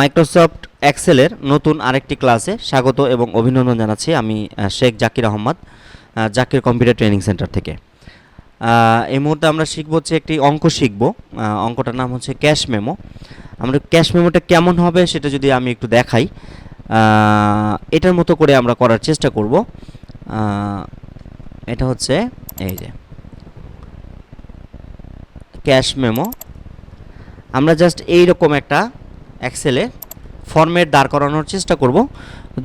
Microsoft এক্সেলের নতুন আরেকটি ক্লাসে স্বাগত এবং অভিনন্দন জানাচ্ছি আমি শেখ জাকির আহমদ আহ, জাকির কম্পিউটার ট্রেনিং সেন্টার থেকে। এই মুহূর্তে আমরা শিখব হচ্ছে একটি অঙ্ক শিখব। অঙ্কটার নাম হচ্ছে ক্যাশ মেমো। আমরা ক্যাশ মেমোটা কেমন হবে সেটা যদি আমি একটু দেখাই এটার মতো করে আমরা করার চেষ্টা করব। এটা হচ্ছে এই যে ক্যাশ মেমো। আমরা জাস্ট এই রকম একটা এক্সেলে ফরম্যাট দাঁড় করানোর চেষ্টা করব।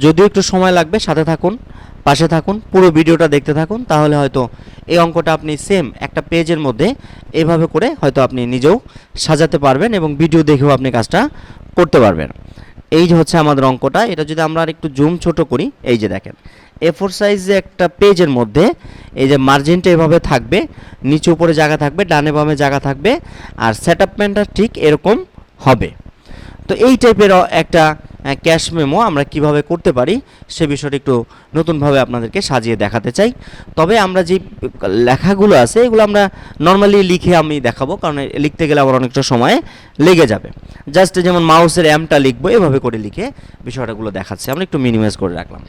যদিও একটু সময় লাগবে, সাথে থাকুন, পাশে থাকুন, পুরো ভিডিওটা দেখতে থাকুন, তাহলে হয়তো এই অঙ্কটা আপনি সেম একটা পেজের মধ্যে এভাবে করে হয়তো আপনি নিজেও সাজাতে পারবেন এবং ভিডিও দেখেও আপনি কাজটা করতে পারবেন। এই যে হচ্ছে আমাদের অঙ্কটা, এটা যদি আমরা আর একটু জুম ছোট করি, এই যে দেখেন এ ফোর সাইজে একটা পেজের মধ্যে এই যে মার্জিনটা এভাবে থাকবে, নিচে উপরে জায়গা থাকবে, ডানে বামে জায়গা থাকবে, আর সেট আপমেন্টটা ঠিক এরকম হবে। তো এই টাইপের একটা ক্যাশ মেমো আমরা কীভাবে করতে পারি, সে বিষয়টা একটু নতুনভাবে আপনাদেরকে সাজিয়ে দেখাতে চাই। তবে আমরা যে লেখাগুলো আছে, এগুলো আমরা নর্মালি লিখে আমি দেখাবো, কারণ লিখতে গেলে আমার অনেকটা সময় লেগে যাবে। জাস্ট যেমন মাউসের অ্যামটা লিখব, এভাবে করে লিখে বিষয়টাগুলো দেখাচ্ছে। আমরা একটু মিনিমাইজ করে রাখলাম।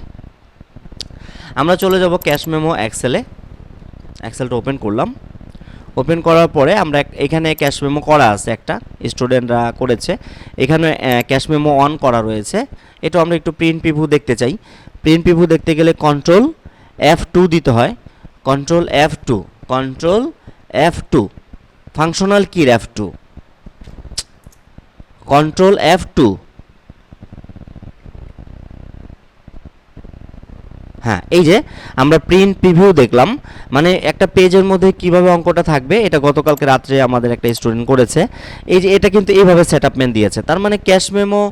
আমরা চলে যাব ক্যাশ মেমো এক্সেলে এক্সেলটা ওপেন করলাম। ওপেন করার পরে আমরা এখানে ক্যাশ মেমো করা আছে একটা স্টুডেন্টরা করেছে। এখানে ক্যাশ মেমো অন করা রয়েছে। এটা আমরা একটু প্রিন্ট পিভু দেখতে চাই। প্রিন্ট পিভু দেখতে গেলে কন্ট্রোল এফ টু দিতে হয়। Control F two control F two functional কির F two control F two হ্যাঁ এই যে আমরা প্রিন্ট প্রিভিউ দেখলাম মানে একটা পেজের মধ্যে কীভাবে অঙ্কটা থাকবে, এটা গতকালকে রাত্রে আমাদের একটা স্টুডেন্ট করেছে। এই যে এটা কিন্তু এইভাবে সেট দিয়েছে। তার মানে ক্যাশ মেমো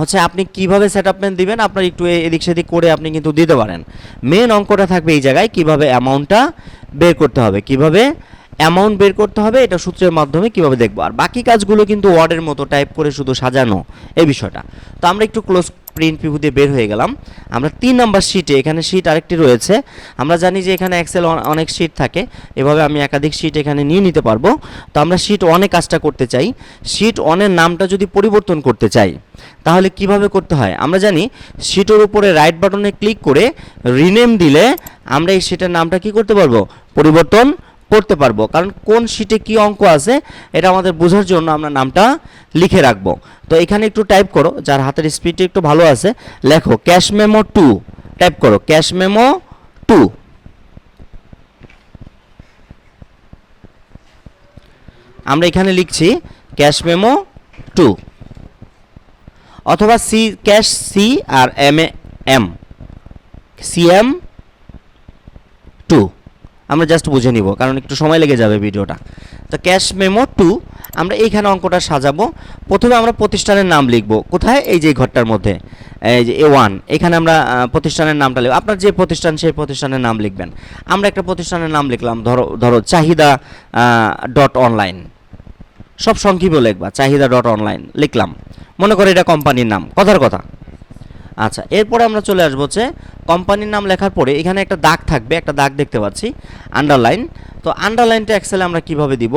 হচ্ছে আপনি কীভাবে সেট দিবেন, আপনার একটু এদিক সেদিক করে আপনি কিন্তু দিতে পারেন। মেন অঙ্কটা থাকবে এই জায়গায় কীভাবে অ্যামাউন্টটা বের করতে হবে, কীভাবে অ্যামাউন্ট বের করতে হবে, এটা সূত্রের মাধ্যমে কীভাবে দেখব। আর বাকি কাজগুলো কিন্তু ওয়ার্ডের মতো টাইপ করে শুধু সাজানো, এই বিষয়টা। তো আমরা একটু ক্লোজ প্রিন্ট পিভু দিয়ে বের হয়ে গেলাম। আমরা তিন নাম্বার শিটে এখানে শিট আরেকটি রয়েছে। আমরা জানি যে এখানে এক্সেল অনেক শিট থাকে। এভাবে আমি একাধিক শিট এখানে নিয়ে নিতে পারব। তো আমরা শিট অনেক কাজটা করতে চাই। শিট অনের নামটা যদি পরিবর্তন করতে চাই, তাহলে কীভাবে করতে হয়? আমরা জানি শিটের উপরে রাইট বাটনে ক্লিক করে রিনেম দিলে আমরা এই শিটের নামটা কি করতে পারব? পরিবর্তন করতে পারব। কারণ কোন শিটে কি অঙ্ক আছে, এটা আমাদের বোঝার জন্য আমরা নামটা লিখে রাখব। তো এখানে একটু টাইপ করো, যার হাতের স্পিডটা একটু ভালো আছে। লেখো ক্যাশ মেমো টু টাইপ করো ক্যাশ মেমো টু আমরা এখানে লিখছি ক্যাশ মেমো টু অথবা C cash C R M A M C M two আমরা জাস্ট বুঝে নিব, কারণ একটু সময় লেগে যাবে ভিডিওটা। তো ক্যাশ মেমো টু, আমরা এইখানে অঙ্কটা সাজাবো। প্রথমে আমরা প্রতিষ্ঠানের নাম লিখব। কোথায়? এই যে ঘরটার মধ্যে। এই যে এ ওয়ান এখানে আমরা প্রতিষ্ঠানের নামটা লিখব। আপনার যে প্রতিষ্ঠান, সেই প্রতিষ্ঠানের নাম লিখবেন। আমরা একটা প্রতিষ্ঠানের নাম লিখলাম, ধরো ধরো চাহিদা ডট অনলাইন সব সংক্ষিপ্ত লিখবা, চাহিদা ডট অনলাইন লিখলাম। মনে করে এটা কোম্পানির নাম, কথার কথা। আচ্ছা এরপরে আমরা চলে আসব হচ্ছে কোম্পানির নাম লেখার পরে এখানে একটা দাগ থাকবে, একটা দাগ দেখতে পাচ্ছি আন্ডারলাইন তো আন্ডারলাইনটা এক্সেলে আমরা কীভাবে দিব?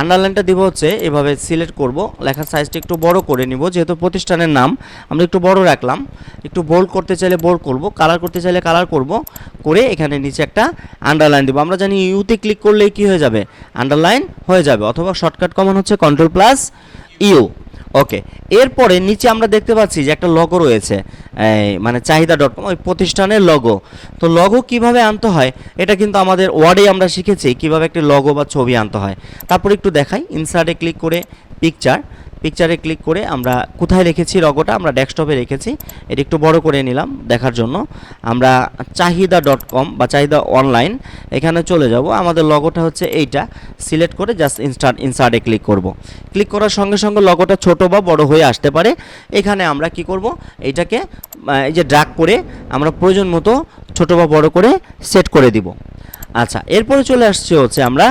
আন্ডারলাইনটা দিব হচ্ছে, এভাবে সিলেক্ট করব, লেখার সাইজটা একটু বড় করে নিব, যেহেতু প্রতিষ্ঠানের নাম, আমরা একটু বড় রাখলাম, একটু বোল্ড করতে চাইলে বোল্ড করব কালার করতে চাইলে কালার করব, করে এখানে নিচে একটা আন্ডারলাইন দিব। আমরা জানি ইউতে ক্লিক করলেই কি হয়ে যাবে? আন্ডারলাইন হয়ে যাবে, অথবা শর্টকাট কমন হচ্ছে কন্ট্রোল প্লাস ইউ ওকে এরপরে নিচে আমরা দেখতে পাচ্ছি যে একটা লগো রয়েছে। মানে চাহিদা ডট কম ওই প্রতিষ্ঠানের লগো তো লগো কীভাবে আনতে হয়, এটা কিন্তু আমাদের ওয়ার্ডে আমরা শিখেছি কীভাবে একটি লগো বা ছবি আনতে হয়। তারপর একটু দেখাই। ইনসার্টে ক্লিক করে পিকচার পিকচারে ক্লিক করে আমরা কোথায় রেখেছি লগোটা আমরা ডেস্কটপে রেখেছি। এটা একটু বড় করে নিলাম দেখার জন্য। আমরা চাহিদা ডট কম বা চাহিদা অনলাইন এখানে চলে যাব। আমাদের লগোটা হচ্ছে এইটা। সিলেক্ট করে জাস্ট ইনস্টার্ট ইনসার্টে ক্লিক করব। ক্লিক করার সঙ্গে সঙ্গে লগোটা ছোট বা বড় হয়ে আসতে পারে। এখানে আমরা কি করব? এইটাকে এই যে ড্রাগ করে আমরা প্রয়োজন মতো ছোট বা বড় করে সেট করে দিব। আচ্ছা এরপরে চলে আসছে হচ্ছে আমরা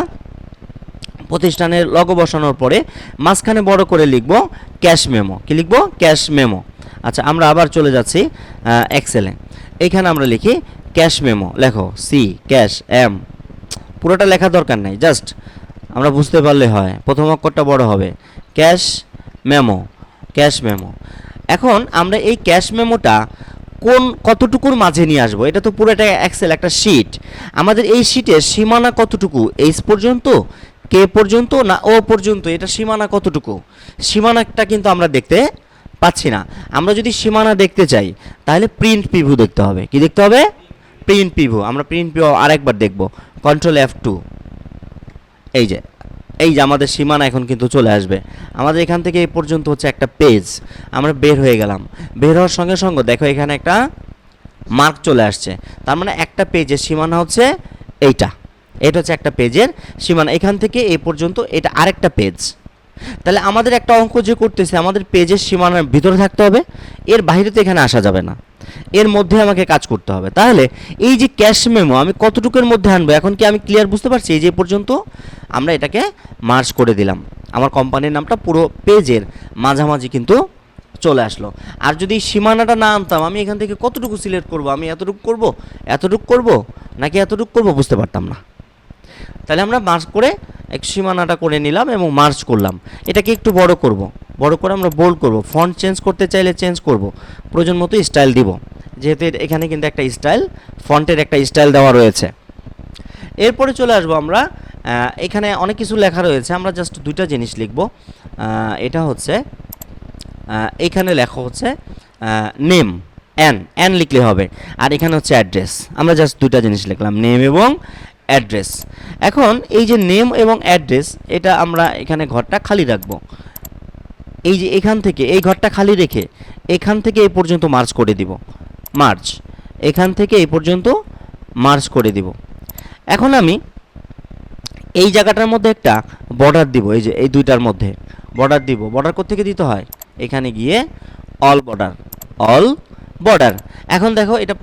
প্রতিষ্ঠানের লগো বসানোর পরে মাঝখানে বড় করে লিখব ক্যাশ মেমো কি লিখব? ক্যাশ মেমো আচ্ছা আমরা আবার চলে যাচ্ছি এক্সেলে এখানে আমরা লিখি ক্যাশ মেমো লেখো সি ক্যাশ এম পুরোটা লেখা দরকার নেই জাস্ট আমরা বুঝতে পারলে হয়। প্রথম অক্ষরটা বড় হবে। ক্যাশ মেমো ক্যাশ মেমো এখন আমরা এই ক্যাশ মেমোটা কোন, কতটুকুর মাঝে নিয়ে আসব? এটা তো পুরো একটা এক্সেল একটা শিট আমাদের এই শিটের সীমানা কতটুকু? এইচ পর্যন্ত? কে পর্যন্ত না ও পর্যন্ত, এটা সীমানা কতটুকু? সীমানাটা কিন্তু আমরা দেখতে পাচ্ছি না। আমরা যদি সীমানা দেখতে চাই, তাহলে প্রিন্ট পিভু দেখতে হবে। কি দেখতে হবে? প্রিন্ট পিভু আমরা প্রিন্ট পিভু আরেকবার দেখব। কন্ট্রোল এফ টু এই যে এই যে আমাদের সীমানা এখন কিন্তু চলে আসবে। আমাদের এখান থেকে এই পর্যন্ত হচ্ছে একটা পেজ আমরা বের হয়ে গেলাম। বের হওয়ার সঙ্গে সঙ্গে দেখো এখানে একটা মার্ক চলে আসছে। তার মানে একটা পেজের সীমানা হচ্ছে এইটা। এটা হচ্ছে একটা পেজের সীমানা। এখান থেকে এ পর্যন্ত এটা আরেকটা পেজ। তাহলে আমাদের একটা অঙ্ক যে করতেছে, আমাদের পেজের সীমানার ভিতরে থাকতে হবে, এর বাইরে তো এখানে আসা যাবে না। এর মধ্যে আমাকে কাজ করতে হবে। তাহলে এই যে ক্যাশ মেমো, আমি কতটুকুর মধ্যে আনব? এখন কি আমি ক্লিয়ার বুঝতে পারছি? এই যে পর্যন্ত আমরা এটাকে মার্চ করে দিলাম। আমার কোম্পানির নামটা পুরো পেজের মাঝামাঝি কিন্তু চলে আসলো। আর যদি সীমানাটা না আনতাম, আমি এখান থেকে কতটুকু সিলেক্ট করব? আমি এতটুকু করব? এতটুকু করব? নাকি এতটুকু করব? বুঝতে পারতাম না। তাহলে আমরা মার্চ করে এক সীমানাটা করে নিলাম এবং মার্চ করলাম। এটাকে একটু বড় করব। বড় করে আমরা বোল্ড করব। ফন্ট চেঞ্জ করতে চাইলে চেঞ্জ করব। প্রয়োজন মতো স্টাইল দিব। যেহেতু এখানে কিন্তু একটা স্টাইল ফন্টের একটা স্টাইল দেওয়া রয়েছে। এরপরে চলে আসব আমরা এখানে অনেক কিছু লেখা রয়েছে। আমরা জাস্ট দুইটা জিনিস লিখব। এটা হচ্ছে এখানে লেখা হচ্ছে নেম অ্যান অ্যান লিখলে হবে। আর এখানে হচ্ছে অ্যাড্রেস আমরা জাস্ট দুইটা জিনিস লিখলাম। নেম এবং অ্যাড্রেস। এখন এই যে নেম এবং অ্যাড্রেস, এটা আমরা এখানে ঘরটা খালি রাখব। এই যে এখান থেকে, এই ঘরটা খালি রেখে এখান থেকে এই পর্যন্ত মার্চ করে দিব। মার্চ। এখান থেকে এই পর্যন্ত মার্চ করে দিব। এখন আমি এই জায়গাটার মধ্যে একটা বর্ডার দিব, এই যে এই দুইটার মধ্যে। বর্ডার দিব। বর্ডার কোথেকে দিতে হয়? এখানে গিয়ে অল বর্ডার অল বর্ডার এখন দেখো এটা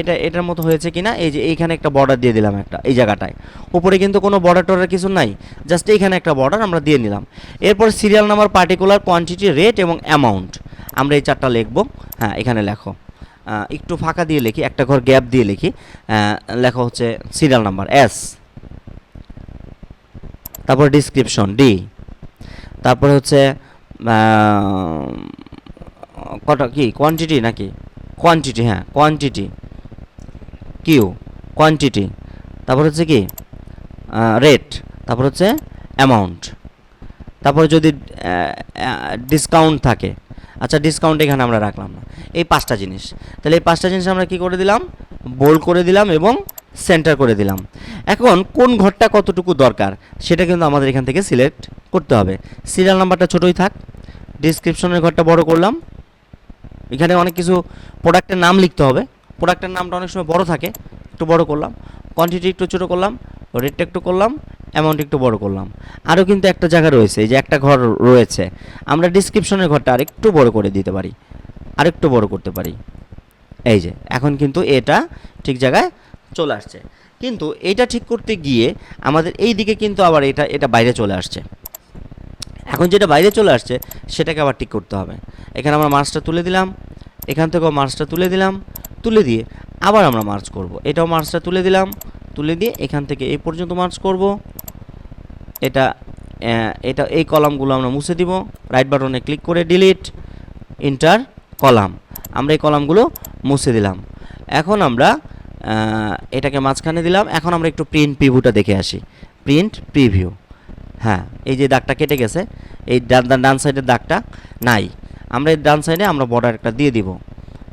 এটা, এটার মতো হয়েছে কিনা? এই যে এইখানে একটা বর্ডার দিয়ে দিলাম একটা, এই জায়গাটায়। উপরে কিন্তু কোনো বর্ডার টর্ডার কিছু নাই জাস্ট এইখানে একটা বর্ডার আমরা দিয়ে নিলাম। এরপর serial number particular quantity rate এবং অ্যামাউন্ট আমরা এই চারটা লিখব। হ্যাঁ এখানে লেখো। একটু ফাঁকা দিয়ে লিখি, একটা ঘর গ্যাপ দিয়ে লিখি। লেখা হচ্ছে সিরিয়াল নাম্বার এস তারপর ডিসক্রিপশন ডি তারপরে হচ্ছে কটা কি কোয়ান্টিটি নাকি? কোয়ান্টিটি হ্যাঁ কোয়ান্টিটি কিউ কোয়ান্টিটি তারপর হচ্ছে কি? রেট তারপর হচ্ছে অ্যামাউন্ট তারপর যদি ডিসকাউন্ট থাকে আচ্ছা ডিসকাউন্ট এখানে আমরা রাখলাম না। এই পাঁচটা জিনিস, তাহলে এই পাঁচটা জিনিস আমরা কি করে দিলাম? বোল্ড করে দিলাম এবং সেন্টার করে দিলাম। এখন কোন ঘরটা কতটুকু দরকার, সেটা কিন্তু আমাদের এখান থেকে সিলেক্ট করতে হবে। সিরিয়াল নাম্বারটা ছোটোই থাক ডিসক্রিপশনের ঘরটা বড় করলাম। এখানে অনেক কিছু প্রোডাক্টের নাম লিখতে হবে। প্রোডাক্টের নামটা অনেক সময় বড় থাকে, একটু বড় করলাম। কোয়ান্টিটি একটু ছোটো করলাম রেটটা একটু করলাম অ্যামাউন্ট একটু বড় করলাম। আরও কিন্তু একটা জায়গা রয়েছে, এই যে একটা ঘর রয়েছে। আমরা ডিসক্রিপশনের ঘরটা আরেকটু বড় করে দিতে পারি, আরেকটু বড় করতে পারি। এই যে, এখন কিন্তু এটা ঠিক জায়গায় চলে আসছে। কিন্তু এটা ঠিক করতে গিয়ে আমাদের এই দিকে কিন্তু আবার এটা এটা বাইরে চলে আসছে। এখন যেটা বাইরে চলে আসছে, সেটাকে আবার ঠিক করতে হবে। এখানে আমরা মাছটা তুলে দিলাম, এখান থেকেও মাছটা তুলে দিলাম, তুলে দিয়ে আবার আমরা মার্চ করব। এটাও মাছটা তুলে দিলাম, তুলে দিয়ে এখান থেকে এই পর্যন্ত মার্চ করব। এটা এটা এই কলামগুলো আমরা মুছে দিব। রাইট বাটনে ক্লিক করে ডিলিট ইন্টার কলাম আমরা এই কলামগুলো মুছে দিলাম। এখন আমরা এটাকে মাঝখানে দিলাম। এখন আমরা একটু প্রিন্ট প্রিভিউটা দেখে আসি। প্রিন্ট প্রিভিউ হ্যাঁ এই যে দাগটা কেটে গেছে, এই ডান ডান- সাইডের দাগটা নাই। আমরা এই ডান সাইডে আমরা বর্ডার একটা দিয়ে দিব।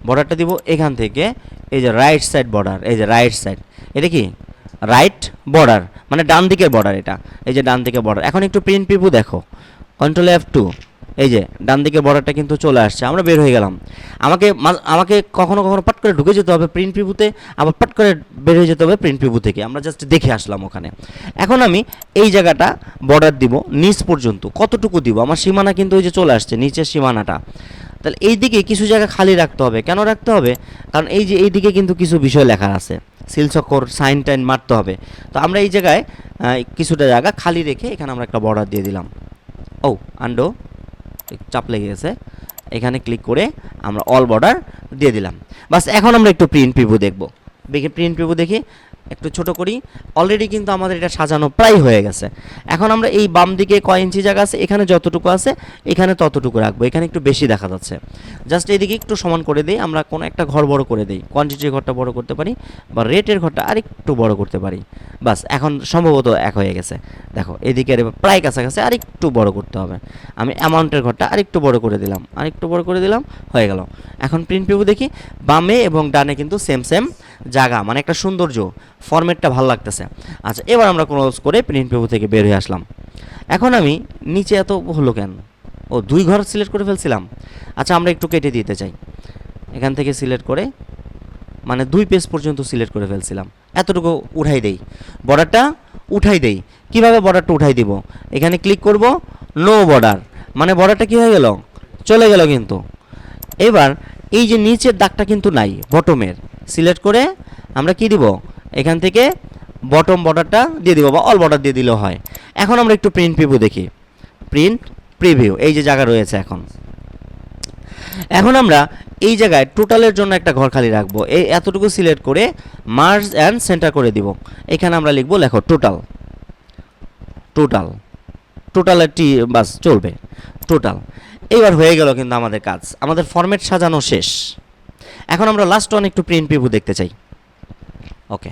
বর্ডারটা দিব এখান থেকে, এই যে রাইট সাইড বর্ডার এই যে রাইট সাইড এটা কি? রাইট বর্ডার মানে ডান দিকের বর্ডার এটা। এই যে ডান দিকের বর্ডার এখন একটু প্রিন্ট পিপু দেখো। কন্ট্রোল এফ টু এই যে ডান দিকের বর্ডারটা কিন্তু চলে আসছে, আমরা বের হয়ে গেলাম। আমাকে আমাকে কখনো কখনো পাট করে ঢুকে যেতে হবে প্রিন্ট প্রিভিউতে আবার পাট করে বের হয়ে যেতে হবে প্রিন্ট প্রিভিউ থেকে। আমরা জাস্ট দেখে আসলাম ওখানে। এখন আমি এই জায়গাটা বর্ডার দিব নিচ পর্যন্ত, কতটুকু দিব? আমার সীমানা কিন্তু ওই যে চলে আসছে, নিচের সীমানাটা। তাহলে এই দিকে কিছু জায়গা খালি রাখতে হবে। কেন রাখতে হবে? কারণ এই যে এই দিকে কিন্তু কিছু বিষয় লেখা আছে। সিলচক্কর সাইন টাইন মারতে হবে। তো আমরা এই জায়গায় কিছুটা জায়গা খালি রেখে এখানে আমরা একটা বর্ডার দিয়ে দিলাম। ও, আন্ডো? চাপ লেগে গেছে। এখানে ক্লিক করে আমরা অল বর্ডার দিয়ে দিলাম। বাস, এখন আমরা একটু প্রিন্ট প্রিভিউ দেখব। দেখি প্রিন্ট পেবো দেখি, একটু ছোট করি। অলরেডি কিন্তু আমাদের এটা সাজানো প্রায় হয়ে গেছে। এখন আমরা এই বাম দিকে কয় ইঞ্চি জায়গা আছে, এখানে যতটুকু আছে, এখানে ততটুকু রাখব। এখানে একটু বেশি দেখা যাচ্ছে। জাস্ট এইদিকে একটু সমান করে দিই, আমরা কোনো একটা ঘর বড় করে দিই। কোয়ান্টিটির ঘরটা বড় করতে পারি বা রেটের ঘরটা আরেকটু বড় করতে পারি। বাস, এখন সম্ভবত এক হয়ে গেছে। দেখো, এদিকে প্রায় কাছাকাছি আরেকটু বড় করতে হবে। আমি অ্যামাউন্টের ঘরটা আরেকটু বড় করে দিলাম। আরেকটু বড় করে দিলাম, হয়ে গেল। এখন প্রিন্ট পেবো দেখি, বামে এবং ডানে কিন্তু সেম সেম জায়গা মানে একটা সৌন্দর্য ফরম্যাটটা ভালো লাগতেছে। আচ্ছা এবার আমরা ক্লোজ করে প্রিন্ট পেবো থেকে বের হয়ে আসলাম। এখন আমি নিচে এত হলো কেন? ও, দুই ঘর সিলেক্ট করে ফেলছিলাম। আচ্ছা আমরা একটু কেটে দিতে চাই। এখান থেকে সিলেক্ট করে মানে দুই পেজ পর্যন্ত সিলেক্ট করে ফেলছিলাম। এতটুকু উঠাই দেই। বর্ডারটা উঠাই দেই। কীভাবে বর্ডারটা উঠাই দিব? এখানে ক্লিক করব নো বর্ডার মানে বর্ডারটা কী হয়ে গেল? চলে গেল কিন্তু। এবার, এই যে নিচের দাগটা কিন্তু নাই বটমের সিলেক্ট করে আমরা কি দিব? এখান থেকে বটম বর্ডারটা দিয়ে দিব বা অল বর্ডার দিয়ে দিলেও হয়। এখন আমরা একটু প্রিন্ট প্রিভিউ দেখি। প্রিন্ট প্রিভিউ এই যে জায়গা রয়েছে এখন। এখন আমরা এই জায়গায় টোটালের জন্য একটা ঘর খালি রাখব। এই এতটুকু সিলেক্ট করে মার্জ অ্যান্ড সেন্টার করে দিব। এখানে আমরা লিখব, লেখো টোটাল টোটাল টোটালের টি, বাস, চলবে। টোটাল এইবার হয়ে গেল কিন্তু আমাদের কাজ। আমাদের ফরম্যাট সাজানো শেষ। এখন আমরা লাস্ট ওয়ান একটু প্রিন্ট প্রিভিউ দেখতে চাই। ওকে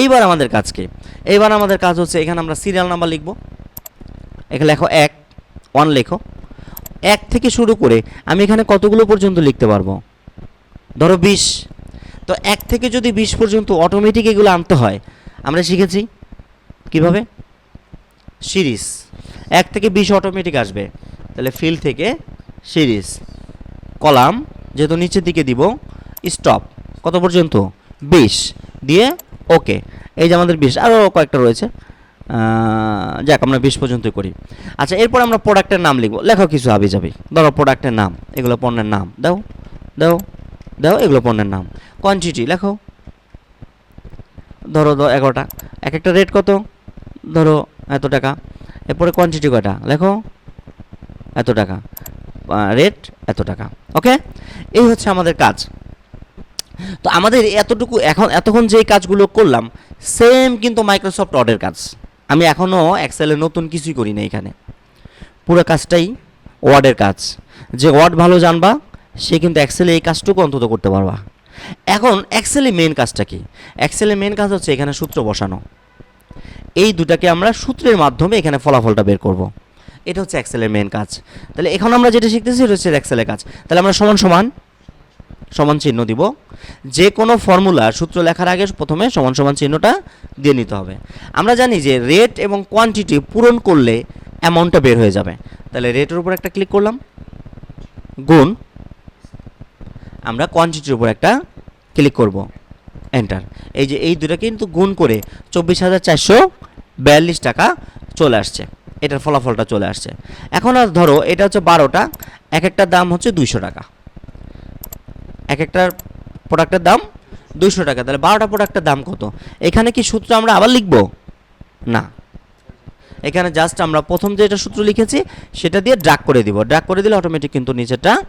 এইবার আমাদের কাজ কি এইবার আমাদের কাজ হচ্ছে এখানে আমরা সিরিয়াল নাম্বার লিখব। এখানে লেখো এক ওয়ান লেখো। এক থেকে শুরু করে আমি এখানে কতগুলো পর্যন্ত লিখতে পারব? ধরো বিশ। তো এক থেকে যদি বিশ পর্যন্ত অটোমেটিক এগুলো আনতে হয়, আমরা শিখেছি কীভাবে? সিরিজ। এক থেকে বিশ অটোমেটিক আসবে। তাহলে ফিল থেকে সিরিজ। কলাম যেহেতু নিচের দিকে দিব স্টপ কত পর্যন্ত? বিশ। দিয়ে ওকে এই যে আমাদের বিশ আরও কয়েকটা রয়েছে। যাক, আমরা বিশ পর্যন্ত করি। আচ্ছা এরপর আমরা প্রোডাক্টের নাম লিখব। লেখো কিছু আবি যাবি ধরো প্রোডাক্টের নাম। এগুলো পণ্যের নাম। দাও দাও দাও, এগুলো পণ্যের নাম। কোয়ান্টিটি লেখো। ধরো ধরো এগারোটা। এক একটা রেট কত? ধরো এত টাকা। এরপরে কোয়ান্টিটি কয়টা? লেখো। এত টাকা। রেট এত টাকা ওকে এই হচ্ছে আমাদের কাজ। তো আমাদের এতটুকু এখন, এতক্ষণ যে কাজগুলো করলাম সেম কিন্তু মাইক্রোসফট অর্ডের কাজ। আমি এখনও এক্সেলে নতুন কিছুই করি না এখানে। পুরো কাজটাই ওয়ার্ডের কাজ। যে ওয়ার্ড ভালো জানবা, সে কিন্তু এক্সেলে এই কাজটুকু অন্তত করতে পারবা। এখন এক্সেলে মেন কাজটা কি? এক্সেলে মেন কাজ হচ্ছে এখানে সূত্র বসানো। এই দুটাকে আমরা সূত্রের মাধ্যমে এখানে ফলাফলটা বের করব। এটা হচ্ছে এক্সেলের মেন কাজ। তাহলে এখন আমরা যেটা শিখতেছি, এটা হচ্ছে এক্সেলের কাজ। তাহলে আমরা সমান সমান সমান চিহ্ন দিব। যে কোনো ফর্মুলা সূত্র লেখার আগে প্রথমে সমান সমান চিহ্নটা দিয়ে নিতে হবে। আমরা জানি যে রেট এবং কোয়ান্টিটি পূরণ করলে অ্যামাউন্টটা বের হয়ে যাবে। তাহলে রেটের উপর একটা ক্লিক করলাম। গুণ, আমরা কোয়ান্টিটির উপর একটা ক্লিক করব। এন্টার এই যে এই দুটা কিন্তু গুণ করে চব্বিশ হাজার চারশো বিয়াল্লিশ টাকা চলে আসছে। এটার ফলাফলটা চলে আসছে। এখন আর ধরো, এটা হচ্ছে বারোটা, এক একটার দাম হচ্ছে দুইশো টাকা। এক একটা প্রোডাক্টের দাম দুইশো টাকা। তাহলে বারোটা প্রোডাক্টের দাম কত? এখানে কি সূত্র আমরা আবার লিখব? না। এখানে জাস্ট আমরা প্রথম যেটা সূত্র লিখেছি, সেটা দিয়ে ড্রাগ করে দিব। ড্রাগ করে দিলে অটোমেটিক কিন্তু নিচেটা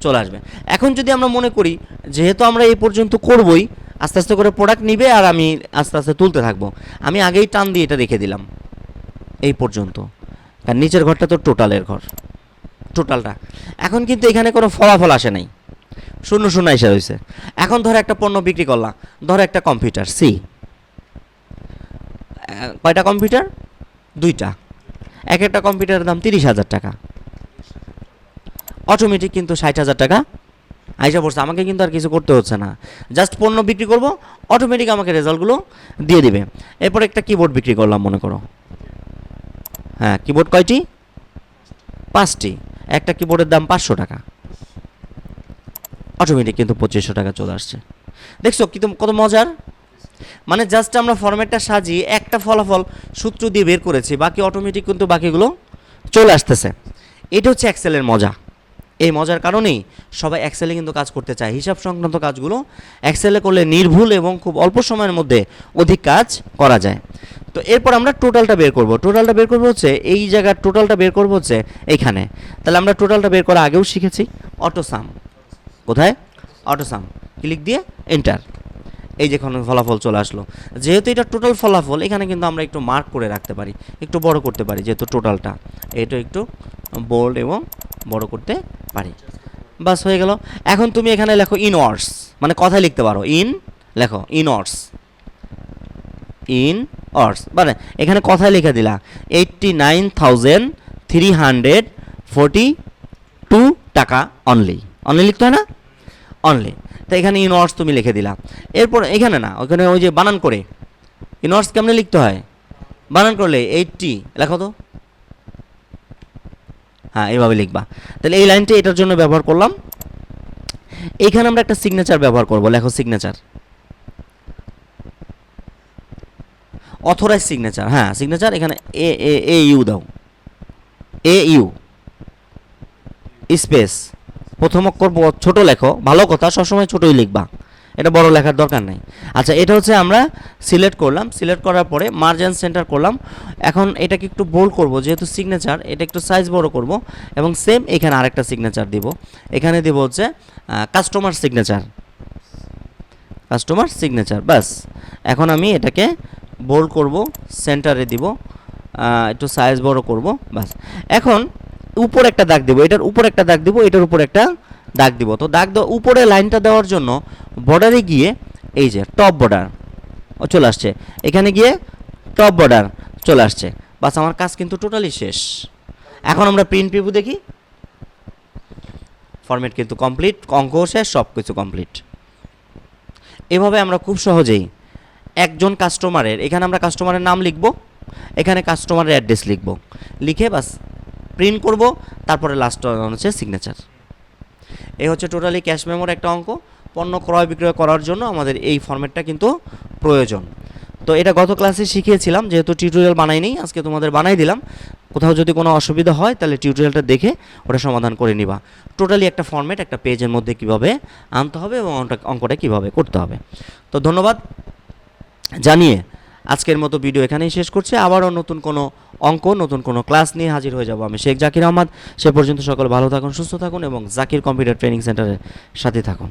চলে আসবে। এখন যদি আমরা মনে করি, যেহেতু আমরা এই পর্যন্ত করবই, আস্তে আস্তে করে প্রোডাক্ট নিবে আর আমি আস্তে আস্তে তুলতে থাকব। আমি আগেই টান দিয়ে এটা রেখে দিলাম। এই পর্যন্ত। আর নিচের ঘরটা তো টোটালের ঘর। টোটালটা এখন কিন্তু এখানে কোনো ফলাফল আসে নাই। শূন্য শূন্য এসে রয়েছে। এখন ধরো একটা পণ্য বিক্রি করলাম। ধরো একটা কম্পিউটার, সি। কয়টা কম্পিউটার? দুইটা। এক একটা কম্পিউটারের দাম তিরিশ হাজার টাকা। অটোমেটিক কিন্তু ষাট হাজার টাকা আইসা পড়ছে। আমাকে কিন্তু আর কিছু করতে হচ্ছে না। জাস্ট পণ্য বিক্রি করব, অটোমেটিক আমাকে রেজাল্টগুলো দিয়ে দিবে। এরপর একটা কিবোর্ড বিক্রি করলাম, মনে করো। হ্যাঁ কিবোর্ড কয়টি? পাঁচটি। একটা কিবোর্ডের দাম পাঁচশো টাকা। অটোমেটিক কিন্তু পঁচিশশো টাকা চলে আসছে। দেখছ কিন্তু কত মজার? মানে জাস্ট আমরা ফরম্যাটটা সাজিয়ে একটা ফলাফল সূত্র দিয়ে বের করেছি, বাকি অটোমেটিক কিন্তু বাকিগুলো চলে আসতেছে। এটা হচ্ছে এক্সেলের মজা। এই মজার কারণেই সবাই এক্সেলে কিন্তু কাজ করতে চায়। হিসাব সংক্রান্ত কাজগুলো এক্সেলে করলে নির্ভুল এবং খুব অল্প সময়ের মধ্যে অধিক কাজ করা যায়। তো এরপর আমরা টোটালটা বের করব। টোটালটা বের করব হচ্ছে, এই জায়গার টোটালটা বের করব হচ্ছে এইখানে তাহলে আমরা টোটালটা বের করা আগেও শিখেছি। অটোসাম কোথায়? অটোসাম ক্লিক দিয়ে এন্টার এই যে ফলাফল চলে আসলো। যেহেতু এটা টোটাল ফলাফল, এখানে কিন্তু আমরা একটু মার্ক করে রাখতে পারি। একটু বড় করতে পারি যেহেতু টোটালটা এটা একটু বোল্ড এবং বড় করতে পারি। বাস, হয়ে গেল। এখন তুমি এখানে লেখো ইন অর্স মানে কথায় লিখতে পারো। ইন লেখো ইন অর্স ইন অর্স মানে এখানে কথায় লিখে দিলা eighty nine thousand three hundred forty two টাকা অনলি অনলি লিখতে হয় না? অনলি তো এখানে ইন অর্স তুমি লিখে দিলা এরপর এখানে না, ওখানে ওই যে বানান করে। ইন অর্স কেমনে লিখতে হয়? বানান করলে এইটটি, লেখো তো হ্যাঁ এইভাবে লিখবা। তাহলে এই লাইনটা এটার জন্য ব্যবহার করলাম। এইখানে আমরা একটা সিগনেচার ব্যবহার করব। লেখো সিগনেচার অথরাইজ সিগনেচার হ্যাঁ সিগনেচার এখানে এ এ এ ইউ দাও। এ ইউ স্পেস প্রথম অক্ষর ছোট লেখো। ভালো কথা, সবসময় ছোটই লিখবা। এটা বড় লেখার দরকার নাই। আচ্ছা এটা হচ্ছে আমরা সিলেক্ট করলাম। সিলেক্ট করার পরে মার্জিন সেন্টার করলাম। এখন এটাকে একটু বোল্ড করব, যেহেতু সিগনেচার এটা একটু সাইজ বড় করব। এবং সেম এখানে আরেকটা সিগনেচার দিব। এখানে দিব হচ্ছে কাস্টমার সিগনেচার কাস্টমার সিগনেচার বাস এখন আমি এটাকে বোল্ড করব সেন্টারে দিব একটু সাইজ বড় করব বাস এখন উপর একটা দাগ দিব, এটার উপর একটা দাগ দিব, এটার উপর একটা দাগ দিব। তো দাগ দেওয়া, উপরে লাইনটা দেওয়ার জন্য বর্ডারে গিয়ে এই যে টপ বর্ডার চলে আসছে। এখানে গিয়ে টপ বর্ডার চলে আসছে। বাস আমার কাজ কিন্তু টোটালি শেষ। এখন আমরা প্রিন্ট প্রিভু দেখি। ফরম্যাট কিন্তু কমপ্লিট অঙ্ক শেষ সব কিছু কমপ্লিট এভাবে আমরা খুব সহজেই একজন কাস্টমারের এখানে আমরা কাস্টমারের নাম লিখব, এখানে কাস্টমারের অ্যাড্রেস লিখব। লিখে বাস প্রিন্ট করব, তারপরে লাস্ট হচ্ছে সিগনেচার এই হচ্ছে টোটালি ক্যাশ মেমোর একটা অঙ্ক, পণ্য ক্রয় বিক্রয় করার জন্য আমাদের এই ফর্মেটটা কিন্তু প্রয়োজন। তো এটা গত ক্লাসে শিখিয়েছিলাম, যেহেতু টিউটোরিয়াল বানাইনি আজকে তোমাদের বানাই দিলাম। কোথাও যদি কোনো অসুবিধা হয়, তাহলে টিউটোরিয়ালটা দেখে ওটা সমাধান করে নিবা। টোটালি একটা ফর্মেট একটা পেজের মধ্যে কীভাবে আনতে হবে এবং অঙ্কটা- কীভাবে করতে হবে। তো ধন্যবাদ। জানিয়ে আজকের মতো ভিডিও এখানেই শেষ করছি। আবারও নতুন কোনো অঙ্ক, নতুন কোনো ক্লাস নিয়ে হাজির হয়ে যাব আমি শেখ জাকির আহমদ। সে পর্যন্ত সকল ভালো থাকুন, সুস্থ থাকুন এবং জাকির কম্পিউটার ট্রেনিং সেন্টারের সাথে থাকুন।